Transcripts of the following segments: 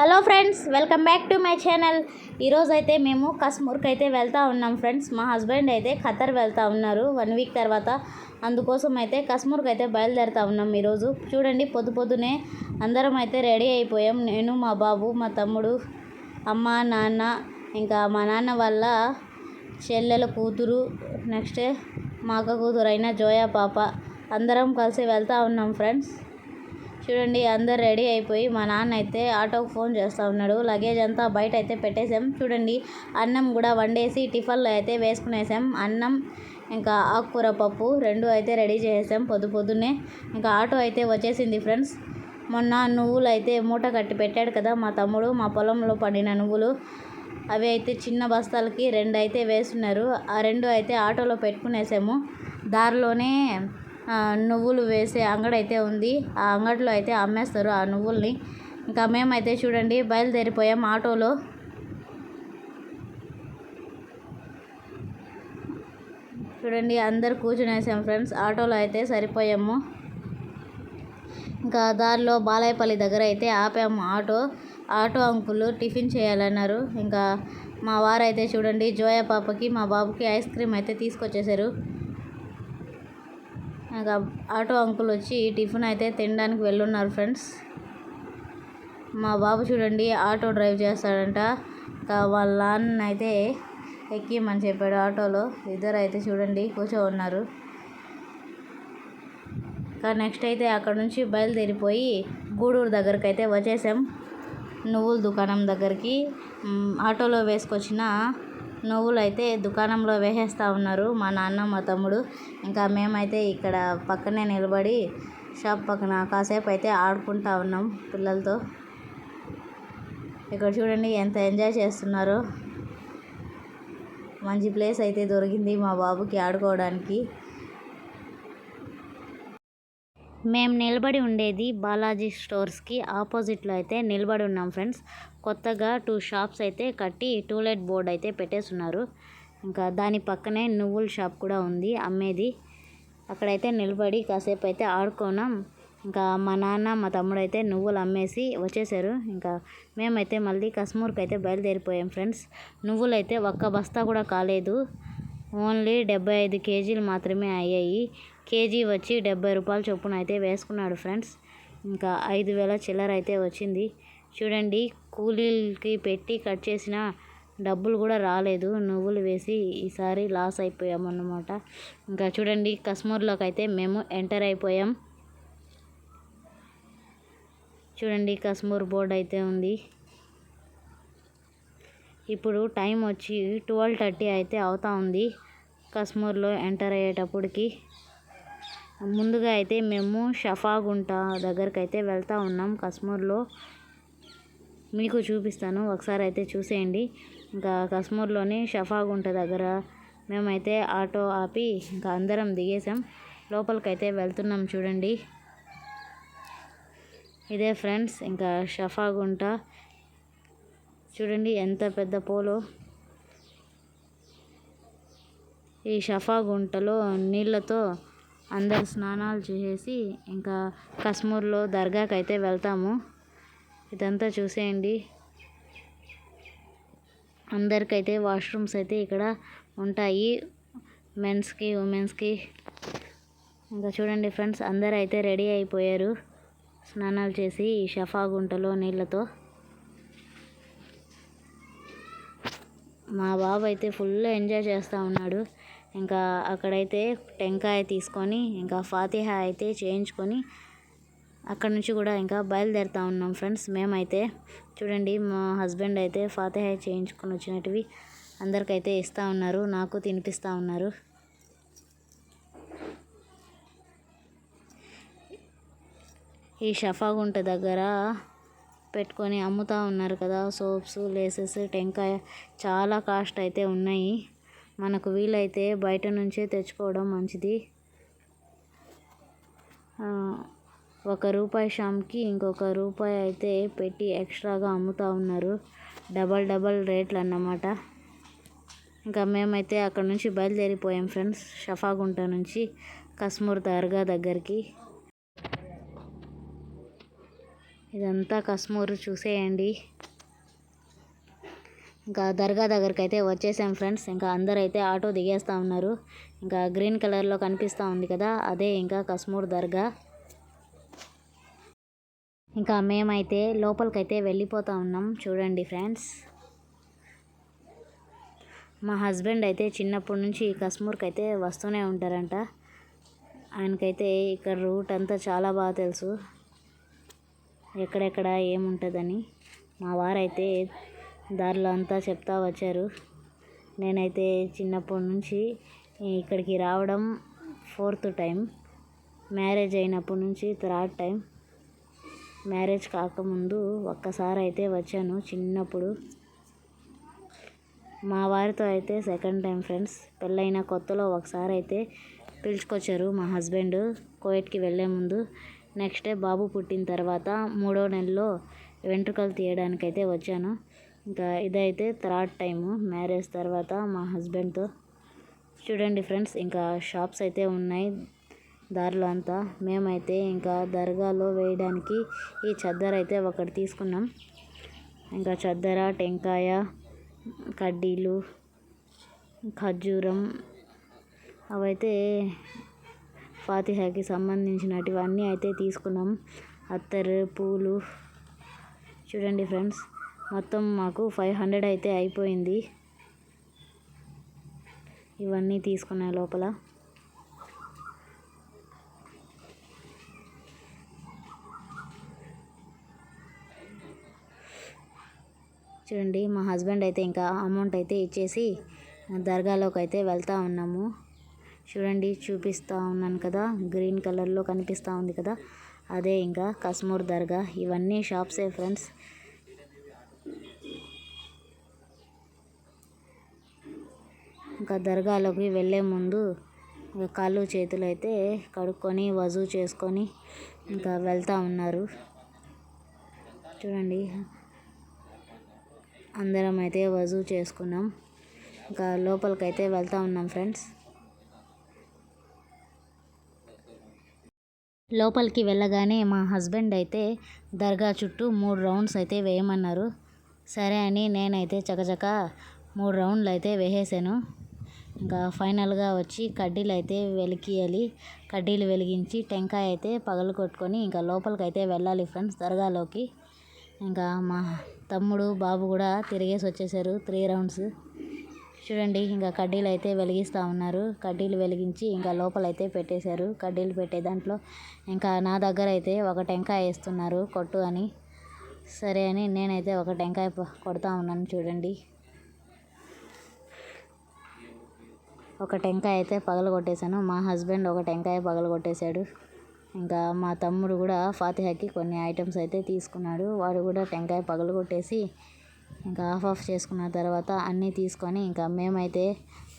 Hello friends welcome back to my channel. ఈరోజు అయితే మేము కశ్మూర్కి అయితే వెళ్తూ ఉన్నాం ఫ్రెండ్స్. మా హస్బెండ్ అయితే ఖతర్ వెళ్తూ ఉన్నారు వన్ వీక్ తర్వాత. అందుకోసం అయితే కశ్మూర్కి అయితే బయలుదేరుతా ఉన్నాం ఈరోజు చూడండి పొద్దు పొద్దునే అందరం అయితే రెడీ అయిపోయాం. నేను మా బాబు మా తమ్ముడు అమ్మ నాన్న ఇంకా మా నాన్న వాళ్ళ చెల్లెల కూతురు నెక్స్ట్ మా అక్క కూతురు అయిన జోయా పాప. అందరం కలిసి వెళ్తూ ఉన్నాం ఫ్రెండ్స్. చూడండి అందరు రెడీ అయిపోయి మా నాన్న అయితే ఆటోకి ఫోన్ చేస్తూ ఉన్నాడు. లగేజ్ అంతా బయట అయితే పెట్టేసాం. చూడండి అన్నం కూడా వండేసి టిఫన్లో అయితే వేసుకునేసాం. అన్నం ఇంకా ఆకుకూర పప్పు రెండు అయితే రెడీ చేసేసాం పొద్దు పొద్దున్నే. ఇంకా ఆటో అయితే వచ్చేసింది ఫ్రెండ్స్. మొన్న నువ్వులు అయితే మూట కట్టి పెట్టాడు కదా మా తమ్ముడు మా పొలంలో పండిన నువ్వులు. అవి అయితే చిన్న బస్తాలకి రెండు అయితే వేస్తున్నారు ఆ రెండు అయితే ఆటోలో పెట్టుకునేసాము. దారిలోనే నువ్వులు వేసే అంగడి అయితే ఉంది. ఆ అంగడిలో అయితే అమ్మేస్తారు ఆ నువ్వుల్ని. ఇంకా మేమైతే చూడండి బయలుదేరిపోయాం ఆటోలో. చూడండి అందరు కూర్చునేసాం ఫ్రెండ్స్ ఆటోలో అయితే సరిపోయాము. ఇంకా దారిలో బాలాయపల్లి దగ్గర అయితే ఆపాము ఆటో. ఆటో అంకులు టిఫిన్ చేయాలన్నారు. ఇంకా మా వారైతే చూడండి జోయా పాపకి మా బాబుకి ఐస్ క్రీమ్ అయితే తీసుకొచ్చేసారు ఇంకా ఆటో అంకుల్ వచ్చి టిఫిన్ అయితే తినడానికి వెళ్ళున్నారు ఫ్రెండ్స్. మా బాబు చూడండి ఆటో డ్రైవ్ చేస్తాడంట. ఇంకా వాళ్ళ నాన్న అయితే ఎక్కిమని చెప్పాడు ఆటోలో. ఇద్దరు అయితే చూడండి కూర్చో ఉన్నారు ఇంకా నెక్స్ట్ అయితే అక్కడ నుంచి బయలుదేరిపోయి గూడూరు దగ్గరికి అయితే వచ్చేసాం. నువ్వుల దుకాణం దగ్గరికి. ఆటోలో వేసుకొచ్చిన నువ్వులు అయితే దుకాణంలో వేసేస్తూ ఉన్నారు మా నాన్న మా తమ్ముడు. ఇంకా మేమైతే ఇక్కడ పక్కనే నిలబడి షాప్ పక్కన కాసేపు అయితే ఆడుకుంటా ఉన్నాం పిల్లలతో. ఇక్కడ చూడండి ఎంత ఎంజాయ్ చేస్తున్నారో. మంచి ప్లేస్ అయితే దొరికింది మా బాబుకి ఆడుకోవడానికి. మేము నిలబడి ఉండేది బాలాజీ స్టోర్స్కి. ఆపోజిట్లో అయితే నిలబడి ఉన్నాం ఫ్రెండ్స్. కొత్తగా టూ షాప్స్ అయితే కట్టి టూలెట్ బోర్డ్ అయితే పెట్టేస్తున్నారు ఇంకా దాని పక్కనే నువ్వుల షాప్ కూడా ఉంది అమ్మేది. అక్కడైతే నిలబడి కాసేపు అయితే ఆడుకున్నాం. ఇంకా మా నాన్న మా తమ్ముడు అయితే నువ్వులు అమ్మేసి వచ్చేసారు. ఇంకా మేమైతే మళ్ళీ కశ్మూర్కి అయితే బయలుదేరిపోయాం ఫ్రెండ్స్. నువ్వులు అయితే ఒక్క బస్తా కూడా కాలేదు. ఓన్లీ డెబ్బై ఐదు కేజీలు మాత్రమే అయ్యాయి. కేజీ వచ్చి డెబ్బై రూపాయల చొప్పున అయితే వేసుకున్నాడు ఫ్రెండ్స్. ఇంకా ఐదు వేల చిల్లర అయితే వచ్చింది. చూడండి కూలీలకి పెట్టి కట్ చేసిన డబ్బులు కూడా రాలేదు. నువ్వులు వేసి ఈసారి లాస్ అయిపోయామన్నమాట ఇంకా చూడండి కస్మూర్లోకి అయితే మేము ఎంటర్ అయిపోయాం. చూడండి కస్మూర్ బోర్డ్ అయితే ఉంది. ఇప్పుడు టైం వచ్చి ట్వెల్వ్ థర్టీ అయితే అవుతా ఉంది కశ్మూర్లో ఎంటర్ అయ్యేటప్పటికి. ముందుగా అయితే మేము షఫాగుంట దగ్గరికి అయితే వెళ్తూ ఉన్నాం కశ్మూర్లో. మీకు చూపిస్తాను ఒకసారి అయితే చూసేయండి. ఇంకా కశ్మూర్లోని షఫాగుంట దగ్గర మేమైతే ఆటో ఆపి ఇంకా అందరం దిగేసాం లోపలికైతే వెళ్తున్నాం చూడండి. ఇదే ఫ్రెండ్స్ ఇంకా షఫాగుంట. చూడండి ఎంత పెద్ద పోలో. ఈ షఫాగుంటలో నీళ్ళతో అందరు స్నానాలు చేసేసి ఇంకా కశ్మూర్లో దర్గాకి అయితే వెళ్తాము. ఇదంతా చూసేయండి. అందరికైతే వాష్రూమ్స్ అయితే ఇక్కడ ఉంటాయి. మెన్స్కి ఉమెన్స్కి. ఇంకా చూడండి ఫ్రెండ్స్ అందరు అయితే రెడీ అయిపోయారు స్నానాలు చేసి ఈ షఫా గుంటలో నీళ్ళతో. మా బాబు అయితే ఫుల్ ఎంజాయ్ చేస్తూ ఉన్నాడు. ఇంకా అక్కడైతే టెంకాయ తీసుకొని ఇంకా ఫాతిహ అయితే చేయించుకొని అక్కడ నుంచి కూడా ఇంకా బయలుదేరుతా ఉన్నాం ఫ్రెండ్స్. మేమైతే చూడండి మా హస్బెండ్ అయితే ఫాతిహ చేయించుకొని వచ్చినటివి అందరికైతే ఇస్తూ ఉన్నారు నాకు తినిపిస్తూ ఉన్నారు. ఈ షఫాగుంట దగ్గర పెట్టుకొని అమ్ముతూ ఉన్నారు కదా సోప్స్ లేసెస్ టెంకాయ చాలా కాస్ట్ అయితే ఉన్నాయి. మనకు వీలైతే బయట నుంచే తెచ్చుకోవడం మంచిది. ఒక రూపాయి షామ్కి ఇంకొక రూపాయి అయితే పెట్టి ఎక్స్ట్రాగా అమ్ముతూ ఉన్నారు. డబల్ డబల్ రేట్లు అన్నమాట. ఇంకా మేమైతే అక్కడ నుంచి బయలుదేరిపోయాం ఫ్రెండ్స్ షఫాగుంట నుంచి కశ్మూర్ దర్గా దగ్గరికి. ఇదంతా కశ్మూరు చూసేయండి. ఇంకా దర్గా దగ్గరికి అయితే వచ్చేసాం ఫ్రెండ్స్. ఇంకా అందరైతే అయితే ఆటో దిగేస్తూ ఉన్నారు. ఇంకా గ్రీన్ కలర్లో కనిపిస్తూ ఉంది కదా అదే ఇంకా కశ్మూర్ దర్గా. ఇంకా మేమైతే లోపలికైతే వెళ్ళిపోతూ ఉన్నాం. చూడండి ఫ్రెండ్స్. మా హస్బెండ్ అయితే చిన్నప్పటి నుంచి కశ్మూర్కి అయితే వస్తూనే ఉంటారంట. ఆయనకైతే ఇక్కడ రూట్ అంతా చాలా బాగా తెలుసు. ఎక్కడెక్కడ ఏముంటుందని. మా వారైతే దారిలో అంతా చెప్తా వచ్చారు. నేనైతే చిన్నప్పటి నుంచి ఇక్కడికి రావడం ఫోర్త్ టైం మ్యారేజ్ అయినప్పటి నుంచి థర్డ్ టైం మ్యారేజ్ కాకముందు ఒక్కసారి అయితే వచ్చాను చిన్నప్పుడు. మా వారితో అయితే సెకండ్ టైం ఫ్రెండ్స్. పెళ్ళైన కొత్తలో ఒకసారి అయితే పిలుచుకొచ్చారు మా హస్బెండ్ కోయట్కి వెళ్ళే ముందు. నెక్స్ట్ డే బాబు పుట్టిన తర్వాత మూడో నెలలో వెంట్రుకలు తీయడానికైతే వచ్చాను. ఇంకా ఇదైతే థర్డ్ టైము మ్యారేజ్ తర్వాత మా హస్బెండ్తో. చూడండి ఫ్రెండ్స్ ఇంకా షాప్స్ అయితే ఉన్నాయి దారిలో అంతా. మేమైతే ఇంకా దర్గాలో వేయడానికి ఈ చద్దర అయితే ఒకటి తీసుకున్నాం. ఇంకా చద్దర టెంకాయ కడ్డీలు ఖర్జూరం అవైతే ఫాతిహాకి సంబంధించినటివన్నీ అయితే తీసుకున్నాం. అత్తరు పూలు. చూడండి ఫ్రెండ్స్ మొత్తం మాకు ఫైవ్ హండ్రెడ్ అయితే అయిపోయింది. ఇవన్నీ తీసుకున్నాయి లోపల. చూడండి మా హస్బెండ్ అయితే ఇంకా అమౌంట్ అయితే ఇచ్చేసి దర్గాలోకి అయితే వెళ్తూ ఉన్నాము. చూడండి చూపిస్తూ ఉన్నాను కదా గ్రీన్ కలర్లో కనిపిస్తూ ఉంది కదా. అదే ఇంకా కశ్మూర్ దర్గా. ఇవన్నీ షాప్సే ఫ్రెండ్స్. ఇంకా దర్గాలోకి వెళ్ళే ముందు కాళ్ళు చేతులు అయితే కడుక్కొని వజూ చేసుకొని ఇంకా వెళ్తూ ఉన్నారు. చూడండి. అందరం అయితే వజూ చేసుకున్నాం. ఇంకా లోపలికైతే వెళ్తూ ఉన్నాం ఫ్రెండ్స్. లోపలికి వెళ్ళగానే మా హస్బెండ్ అయితే దర్గా చుట్టూ మూడు రౌండ్స్ అయితే వేయమన్నారు. సరే అని నేనైతే చకచక మూడు రౌండ్లు అయితే వేసేసాను. ఇంకా ఫైనల్గా వచ్చి కడ్డీలు అయితే వెలికియాలి కడ్డీలు వెలిగించి టెంకాయ అయితే పగలు కొట్టుకొని ఇంకా లోపలికి అయితే వెళ్ళాలి ఫ్రెండ్స్ దర్గాలోకి. ఇంకా మా తమ్ముడు బాబు కూడా తిరిగేసి వచ్చేసారు త్రీ రౌండ్స్. చూడండి ఇంకా కడ్డీలు అయితే వెలిగిస్తూ ఉన్నారు. కడ్డీలు వెలిగించి ఇంకా లోపలైతే పెట్టేశారు. కడ్డీలు పెట్టే దాంట్లో ఇంకా నా దగ్గర అయితే ఒక టెంకాయ వేస్తున్నారు కొట్టు అని. సరే అని నేనైతే ఒక టెంకాయ కొడతా ఉన్నాను చూడండి. ఒక టెంకాయ అయితే పగలగొట్టేశాను. మా హస్బెండ్ ఒక టెంకాయ పగలగొట్టేశాడు. ఇంకా మా తమ్ముడు కూడా ఫాతిహాకి కొన్ని ఐటమ్స్ అయితే తీసుకున్నాడు. వాడు కూడా టెంకాయ పగలగొట్టేసి ఇంకా ఆఫ్ ఆఫ్ చేసుకున్న తర్వాత అన్నీ తీసుకొని ఇంకా మేమైతే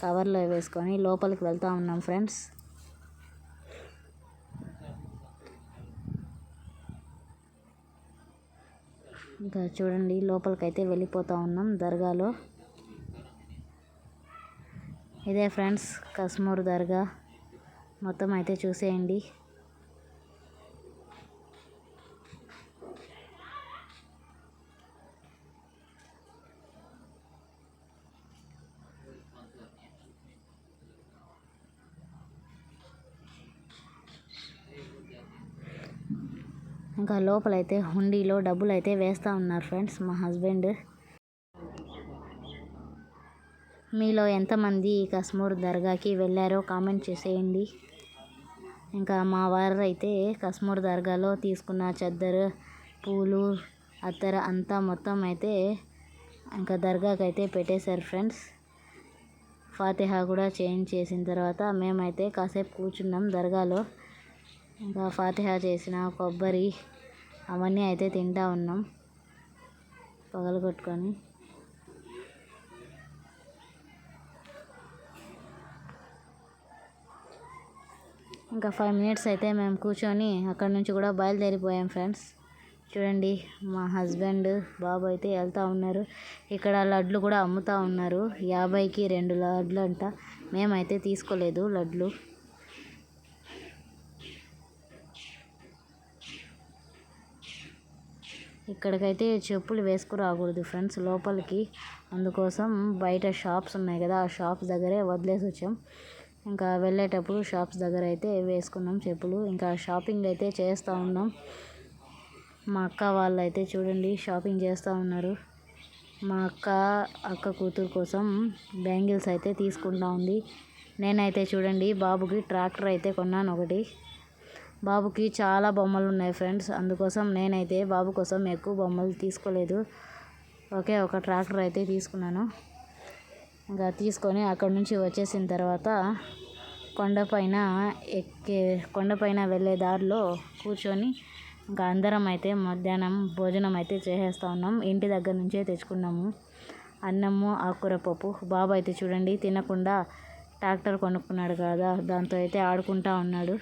కవర్లో వేసుకొని లోపలికి వెళ్తూ ఉన్నాం ఫ్రెండ్స్. ఇంకా చూడండి లోపలికైతే వెళ్ళిపోతూ ఉన్నాం దర్గాలో. ఇదే ఫ్రెండ్స్ కస్మూర్ దర్గా. మొత్తం అయితే చూసేయండి. ఇంకా లోపలైతే హుండీలో డబ్బులు అయితే వేస్తూ ఉన్నారు ఫ్రెండ్స్ మా హస్బెండ్. మీలో ఎంతమంది కశ్మూర్ దర్గాకి వెళ్ళారో కామెంట్ చేసేయండి. ఇంకా మా వారు అయితే కశ్మూర్ దర్గాలో తీసుకున్న చద్దరు పూలు అత్తర అంతా మొత్తం అయితే ఇంకా దర్గాకి అయితే పెట్టేశారు ఫ్రెండ్స్. ఫాతిహా కూడా చేంజ్ చేసిన తర్వాత మేమైతే కాసేపు కూర్చున్నాం దర్గాలో. ఇంకా ఫాతిహా చేసిన కొబ్బరి అవన్నీ అయితే తింటా ఉన్నాం. పగలగొట్టుకొని. ఇంకా ఫైవ్ మినిట్స్ అయితే మేము కూర్చొని అక్కడ నుంచి కూడా బయలుదేరిపోయాం ఫ్రెండ్స్. చూడండి మా హస్బెండ్ బాబు అయితే వెళ్తూ ఉన్నారు. ఇక్కడ లడ్లు కూడా అమ్ముతూ ఉన్నారు. యాభైకి రెండు లడ్లు అంట. మేమైతే తీసుకోలేదు లడ్లు. ఇక్కడికైతే చెప్పులు వేసుకురాకూడదు ఫ్రెండ్స్ లోపలికి. అందుకోసం బయట షాప్స్ ఉన్నాయి కదా ఆ షాప్స్ దగ్గరే వదిలేసి వచ్చాం. ఇంకా వెళ్ళేటప్పుడు షాప్స్ దగ్గర అయితే వేసుకున్నాం చెప్పులు. ఇంకా షాపింగ్ అయితే చేస్తూ ఉన్నాం. మా అక్క వాళ్ళు అయితే చూడండి షాపింగ్ చేస్తూ ఉన్నారు. మా అక్క అక్క కూతురు కోసం బ్యాంగిల్స్ అయితే తీసుకుంటా ఉంది. నేనైతే చూడండి బాబుకి ట్రాక్టర్ అయితే కొన్నాను ఒకటి. బాబుకి చాలా బొమ్మలు ఉన్నాయి ఫ్రెండ్స్. అందుకోసం నేనైతే బాబు కోసం ఎక్కువ బొమ్మలు తీసుకోలేదు. ఒకే ఒక ట్రాక్టర్ అయితే తీసుకున్నాను. ఇంకా తీసుకొని అక్కడ నుంచి వచ్చేసిన తర్వాత కొండపైన ఎక్కే కొండపైన వెళ్ళే దారిలో కూర్చొని ఇంకా అందరం అయితే మధ్యాహ్నం భోజనం అయితే చేసేస్తా ఉన్నాం. ఇంటి దగ్గర నుంచే తెచ్చుకున్నాము. అన్నము ఆకుకూర పప్పు. బాబు అయితే చూడండి తినకుండా ట్రాక్టర్ కొనుక్కున్నాడు కదా దాంతో అయితే ఆడుకుంటా ఉన్నాడు.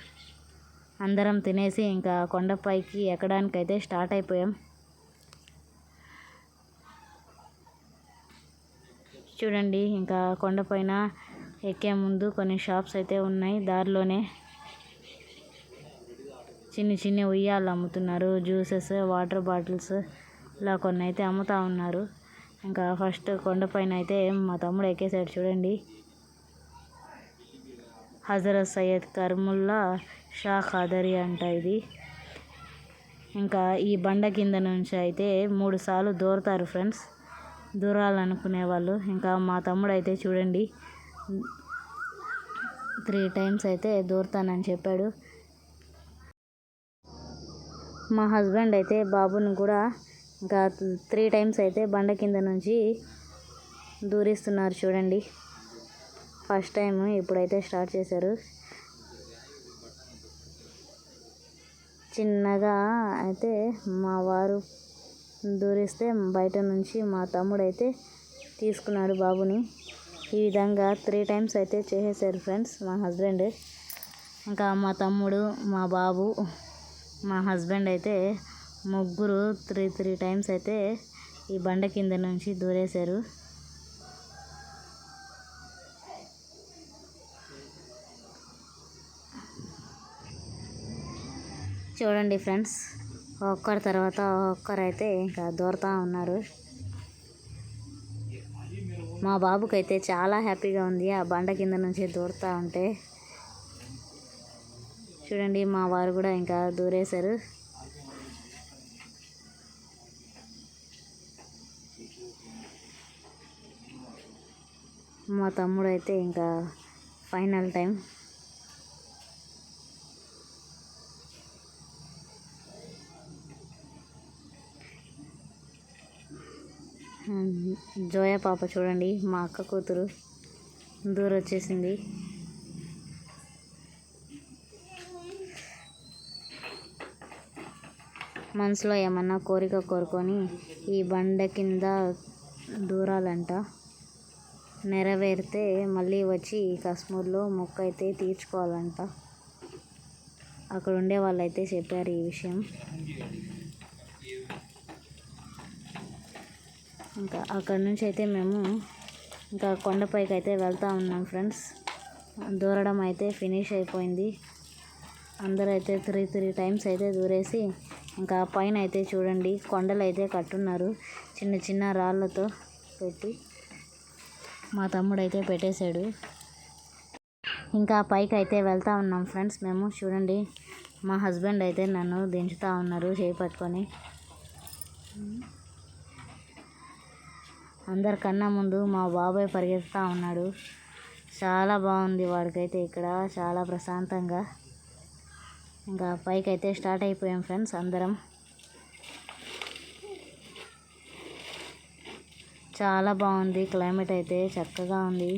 అందరం తినేసి ఇంకా కొండపైకి ఎక్కడానికైతే స్టార్ట్ అయిపోయాం. చూడండి ఇంకా కొండపైన ఎక్కే ముందు కొన్ని షాప్స్ అయితే ఉన్నాయి. దారిలోనే చిన్ని చిన్ని ఉయ్యాలు అమ్ముతున్నారు. జ్యూసెస్ వాటర్ బాటిల్స్ ఇలా కొన్ని అయితే అమ్ముతూ ఉన్నారు. ఇంకా ఫస్ట్ కొండపైన అయితే మా తమ్ముడు ఎక్కేసాడు చూడండి. హజరత్ సయ్యద్ కర్ముల్లా షా ఖాదరి అంట ఇది. ఇంకా ఈ బండ కింద నుంచి అయితే మూడు సార్లు దూరతారు ఫ్రెండ్స్. దూరాలనుకునే వాళ్ళు ఇంకా మా తమ్ముడు అయితే చూడండి త్రీ టైమ్స్ అయితే దూరతానని చెప్పాడు. మా హస్బెండ్ అయితే బాబుని కూడా ఇంకా త్రీ టైమ్స్ అయితే బండ కింద నుంచి దూరిస్తున్నారు చూడండి. ఫస్ట్ టైం ఇప్పుడైతే స్టార్ట్ చేశారు. చిన్నగా అయితే మా వారు దూరిస్తే బయట నుంచి మా తమ్ముడు అయితే తీసుకున్నాడు బాబుని. ఈ విధంగా త్రీ టైమ్స్ అయితే చేసేసారు ఫ్రెండ్స్ మా హస్బెండ్ ఇంకా మా తమ్ముడు మా బాబు మా హస్బెండ్ అయితే ముగ్గురు త్రీ త్రీ టైమ్స్ అయితే ఈ బండ కింద నుంచి దూరేశారు. చూడండి ఫ్రెండ్స్ ఒక్కరి తర్వాత ఒక్కరైతే ఇంకా దూరతా ఉన్నారు. మా బాబుకైతే చాలా హ్యాపీగా ఉంది. ఆ బండ కింద నుంచి దూరుతూ ఉంటే. చూడండి మా వారు కూడా ఇంకా దూరేశారు. మా తమ్ముడు అయితే ఇంకా ఫైనల్ టైం. జోయా పాప చూడండి మా అక్క కూతురు దూరం వచ్చేసింది. మనసులో ఏమన్నా కోరిక కోరుకొని ఈ బండ కింద దూరాలంట. నెరవేరితే మళ్ళీ వచ్చి కాశ్మీర్లో మొక్క అయితే తీర్చుకోవాలంట. అక్కడ ఉండే వాళ్ళు అయితే చెప్పారు ఈ విషయం. ఇంకా అక్కడ నుంచి అయితే మేము ఇంకా కొండపైకి అయితే వెళ్తూ ఉన్నాం ఫ్రెండ్స్. దూరడం అయితే ఫినిష్ అయిపోయింది. అందరూ అయితే త్రీ త్రీ టైమ్స్ అయితే దూరేసి ఇంకా పైన అయితే చూడండి కొండలు అయితే కట్టున్నారు. చిన్న చిన్న రాళ్ళతో పెట్టి మా తమ్ముడు అయితే పెట్టేశాడు. ఇంకా పైకి అయితే వెళ్తూ ఉన్నాం ఫ్రెండ్స్ మేము. చూడండి మా హస్బెండ్ అయితే నన్ను దించుతూ ఉన్నారు చేయి పట్టుకొని. అందరికన్నా ముందు మా బాబాయ్ పరిగెత్తుతూ ఉన్నాడు. చాలా బాగుంది వాడికైతే ఇక్కడ చాలా ప్రశాంతంగా. ఇంకా పైకి అయితే స్టార్ట్ అయిపోయాం ఫ్రెండ్స్ అందరం. చాలా బాగుంది క్లైమేట్ అయితే చక్కగా ఉంది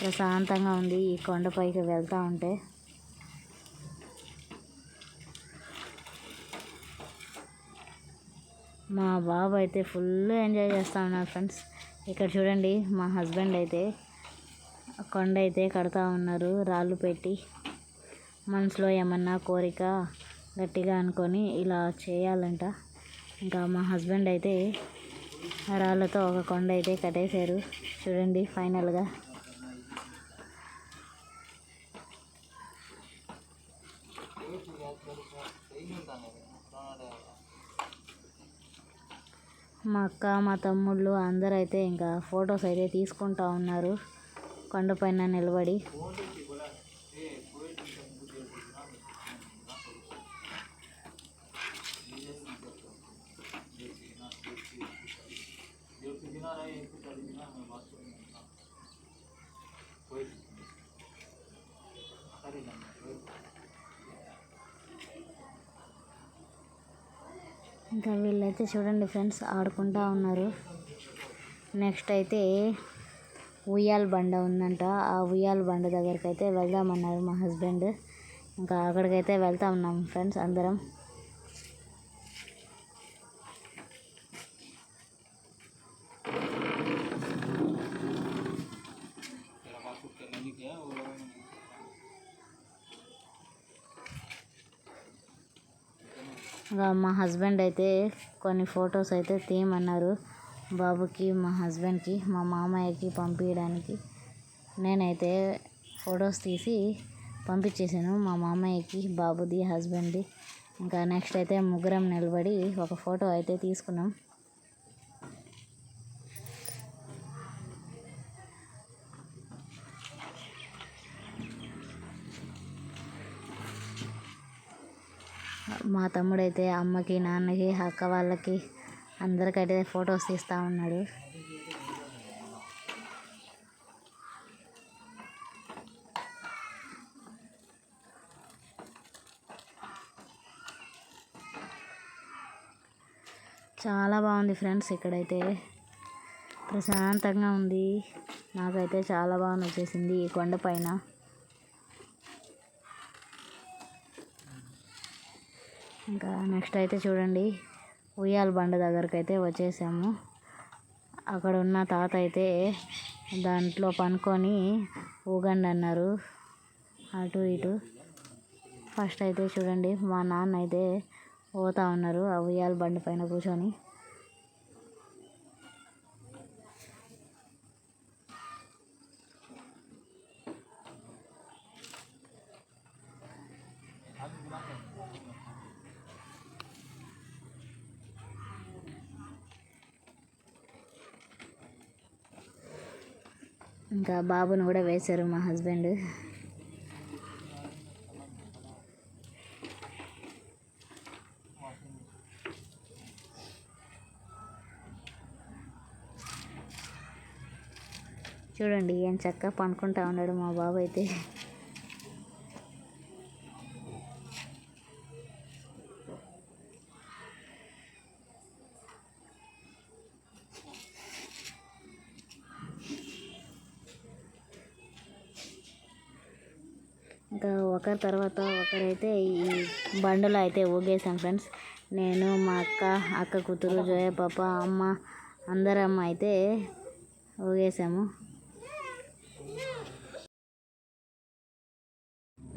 ప్రశాంతంగా ఉంది ఈ కొండపైకి వెళ్తూ ఉంటే. మా బాబు అయితే ఫుల్ ఎంజాయ్ చేస్తా ఉన్నారు ఫ్రెండ్స్ ఇక్కడ చూడండి మా హస్బెండ్ అయితే కొండ అయితే కడతా ఉన్నారు రాళ్ళు పెట్టి. మనసులో ఏమన్నా కోరిక గట్టిగా అనుకొని ఇలా చేయాలంట. ఇంకా మా హస్బెండ్ అయితే రాళ్ళతో ఒక కొండ అయితే కట్టేశారు. చూడండి ఫైనల్గా మా అక్క మా తమ్ముళ్ళు అందరూ అయితే ఇంకా ఫొటోస్ అయితే తీసుకుంటా ఉన్నారు. కొండపైన నిలబడి. ఇంకా వీళ్ళైతే చూడండి ఫ్రెండ్స్ ఆడుకుంటా ఉన్నారు. నెక్స్ట్ అయితే ఉయ్యాల బండ ఉందంట. ఆ ఉయ్యాల బండ దగ్గరికి అయితే వెళ్దామన్నారు మా హస్బెండ్. ఇంకా అక్కడికైతే వెళ్తా ఉన్నాం ఫ్రెండ్స్ అందరం. ఇంకా మా హస్బెండ్ అయితే కొన్ని ఫొటోస్ అయితే తీయమన్నారు బాబుకి మా హస్బెండ్కి మా మామయ్యకి పంపించడానికి నేనైతే ఫొటోస్ తీసి పంపించేసాను మా మామయ్యకి బాబుది హస్బెండ్ది. ఇంకా నెక్స్ట్ అయితే ముగ్గురం నిలబడి ఒక ఫోటో అయితే తీసుకున్నాం. మా తమ్ముడైతే అమ్మకి నాన్నకి అక్క వాళ్ళకి అందరికైతే ఫొటోస్ తీస్తూ ఉన్నాడు. చాలా బాగుంది ఫ్రెండ్స్ ఇక్కడైతే. ప్రశాంతంగా ఉంది. నాకైతే చాలా బాగా నచ్చేసింది ఈ కొండపైన ఇంకా నెక్స్ట్ అయితే చూడండి ఉయ్యాల బండ దగ్గరికి అయితే వచ్చేసాము. అక్కడ ఉన్న తాత అయితే దాంట్లో పనుకొని ఊగండి అన్నారు. అటు ఇటు. ఫస్ట్ అయితే చూడండి మా నాన్న అయితే పోతా ఉన్నారు ఆ ఉయ్యాల బండి పైన కూర్చొని. ఇంకా బాబుని కూడా వేశారు మా హస్బెండ్. చూడండి ఏం చక్కగా పండుకుంటా ఉన్నాడు మా బాబు అయితే ఇంకా ఒకరి తర్వాత ఒకరైతే ఈ బండిలో అయితే ఊగేసాం ఫ్రెండ్స్. నేను మా అక్క అక్క కూతురు జోయ పాప అమ్మ అందరం అయితే ఊగేసాము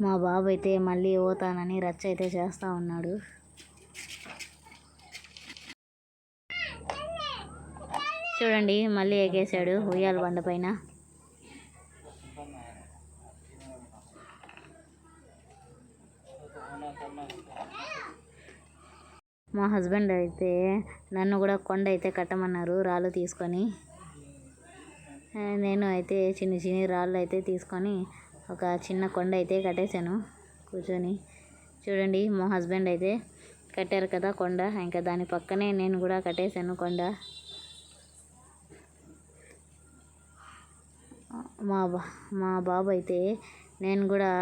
మా బాబు అయితే మళ్ళీ పోతానని రచ్చ అయితే చేస్తూ ఉన్నాడు. చూడండి మళ్ళీ ఎగేశాడు ఉయ్యాల బండ పైన. మా హస్బెండ్ అయితే నన్ను కూడా కొండ అయితే కట్టమన్నారు రాళ్ళు తీసుకొని. నేను అయితే చిన్న చిన్న రాళ్ళు అయితే తీసుకొని ఒక చిన్న కొండ అయితే కట్టేశాను కూర్చొని. చూడండి మా హస్బెండ్ అయితే కట్టారు కదా కొండ ఇంకా దాని పక్కనే నేను కూడా కట్టేశాను కొండ. మా బా మా బాబు అయితే నేను కూడా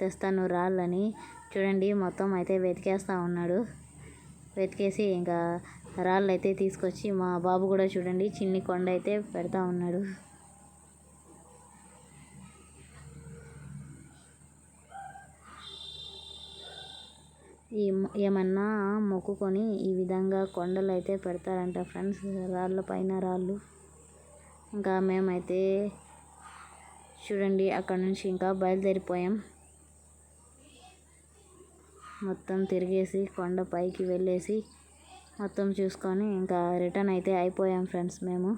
తెస్తాను రాళ్ళని. చూడండి మొత్తం అయితే వెతికేస్తూ ఉన్నాడు. వెతికేసి ఇంకా రాళ్ళు అయితే తీసుకొచ్చి మా బాబు కూడా చూడండి చిన్ని కొండ అయితే పెడతా ఉన్నాడు. ఈ ఏమన్నా మొక్కుకొని ఈ విధంగా కొండలు అయితే పెడతారంట ఫ్రెండ్స్ రాళ్ళ పైన రాళ్ళు. ఇంకా మేమైతే చూడండి అక్కడ నుంచి ఇంకా బయలుదేరిపోయాం. మొత్తం తిరిగేసి కొండ పైకి వెళ్ళేసి మొత్తం చూసుకొని ఇంకా రిటర్న్ అయితే అయిపోయాం ఫ్రెండ్స్ మేము.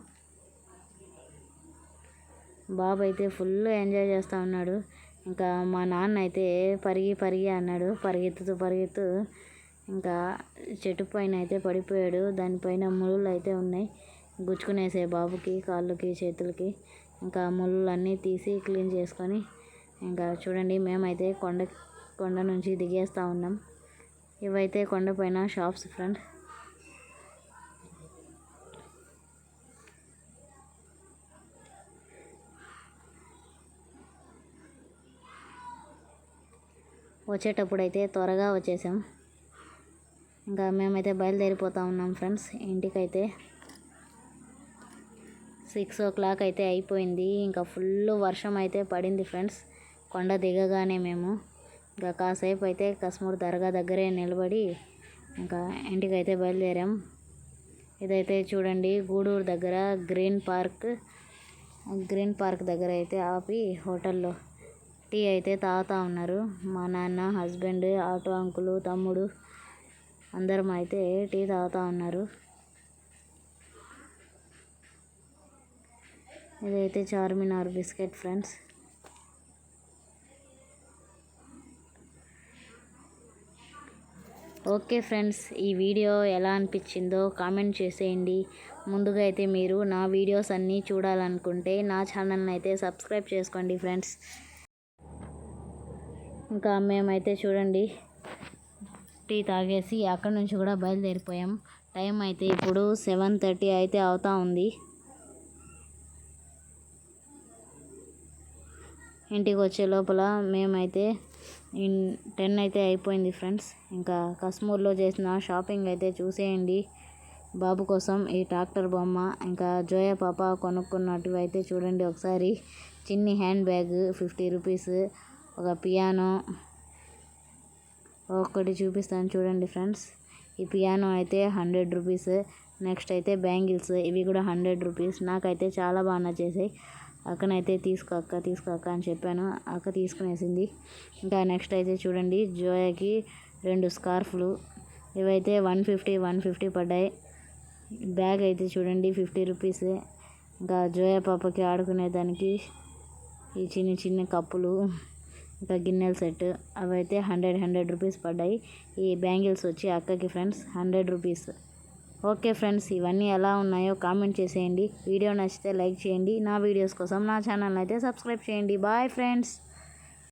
బాబు అయితే ఫుల్ ఎంజాయ్ చేస్తూ ఉన్నాడు. ఇంకా మా నాన్న అయితే పరిగి పరిగి అన్నాడు. పరిగెత్తుతూ పరిగెత్తు ఇంకా చెట్టు పైన అయితే పడిపోయాడు. దానిపైన ముళ్ళు అయితే ఉన్నాయి. గుచ్చుకునేసే బాబుకి కాళ్ళకి చేతులకి ఇంకా ముళ్ళు అన్నీ తీసి క్లీన్ చేసుకొని ఇంకా చూడండి మేమైతే కొండ కొండ నుంచి దిగేస్తూ ఉన్నాం. ఇవైతే కొండపైన షాప్స్ ఫ్రెండ్. వచ్చేటప్పుడు అయితే త్వరగా వచ్చేసాం. ఇంకా మేమైతే బయలుదేరిపోతా ఉన్నాం ఫ్రెండ్స్. ఇంటికైతే సిక్స్ ఓ క్లాక్ అయితే అయిపోయింది. ఇంకా ఫుల్ వర్షం అయితే పడింది ఫ్రెండ్స్. కొండ దిగగానే మేము ఇంకా కాసేపు అయితే కస్మూర్ దర్గా దగ్గరే నిలబడి ఇంకా ఇంటికైతే బయలుదేరాం. ఇదైతే చూడండి గూడూరు దగ్గర గ్రీన్ పార్క్. గ్రీన్ పార్క్ దగ్గర అయితే ఆపి హోటల్లో టీ అయితే తాగుతూ ఉన్నారు. మా నాన్న హస్బెండ్ ఆటో అంకులు తమ్ముడు అందరం అయితే టీ తాగుతూ ఉన్నారు. ఇదైతే Charminar biscuit friends. Okay friends ఈ వీడియో ఎలా అనిపించిందో కామెంట్ చేసేయండి. ముందుగా అయితే మీరు నా వీడియోస్ అన్నీ చూడాలనుకుంటే నా ఛానల్ని అయితే సబ్స్క్రైబ్ చేసుకోండి ఫ్రెండ్స్. ఇంకా మేమైతే చూడండి టీ తాగేసి అక్కడ నుంచి కూడా బయలుదేరిపోయాం. టైం అయితే ఇప్పుడు సెవెన్ థర్టీ అయితే అవుతా ఉంది. ఇంటికి వచ్చే లోపల మేమైతే టెన్ అయితే అయిపోయింది ఫ్రెండ్స్. ఇంకా కశ్మూర్లో చేసిన షాపింగ్ అయితే చూసేయండి. బాబు కోసం ఈ ట్రాక్టర్ బొమ్మ ఇంకా జోయా పాప కొనుక్కున్నట్టు అయితే చూడండి ఒకసారి. చిన్ని హ్యాండ్ బ్యాగ్ ఫిఫ్టీ రూపీస్ ఒక పియానో ఒకటి చూపిస్తాను చూడండి ఫ్రెండ్స్. ఈ పియానో అయితే హండ్రెడ్ రూపీస్ నెక్స్ట్ అయితే బ్యాంగిల్స్ ఇవి కూడా హండ్రెడ్ రూపీస్. నాకైతే చాలా బాగా నచ్చేసాయి. అక్కనైతే తీసుకో అక్క తీసుకో అక్క అని చెప్పాను. అక్క తీసుకునేసింది. ఇంకా నెక్స్ట్ అయితే చూడండి జోయాకి రెండు స్కార్ఫ్లు. ఇవైతే వన్ ఫిఫ్టీ వన్ ఫిఫ్టీ పడ్డాయి. బ్యాగ్ అయితే చూడండి ఫిఫ్టీ రూపీసే ఇంకా జోయా పాపకి ఆడుకునే దానికి ఈ చిన్న చిన్న కప్పులు ఇంకా గిన్నెల సెట్. అవైతే హండ్రెడ్ హండ్రెడ్ రూపీస్ పడ్డాయి. ఈ బ్యాంగిల్స్ వచ్చి అక్కకి friends hundred rupees. Okay friends ఇవన్నీ ఎలా ఉన్నాయో కామెంట్ చేసేయండి. వీడియో నచ్చితే లైక్ చేయండి. నా వీడియోస్ కోసం నా ఛానల్ అయితే సబ్స్క్రైబ్ చేయండి. Bye friends.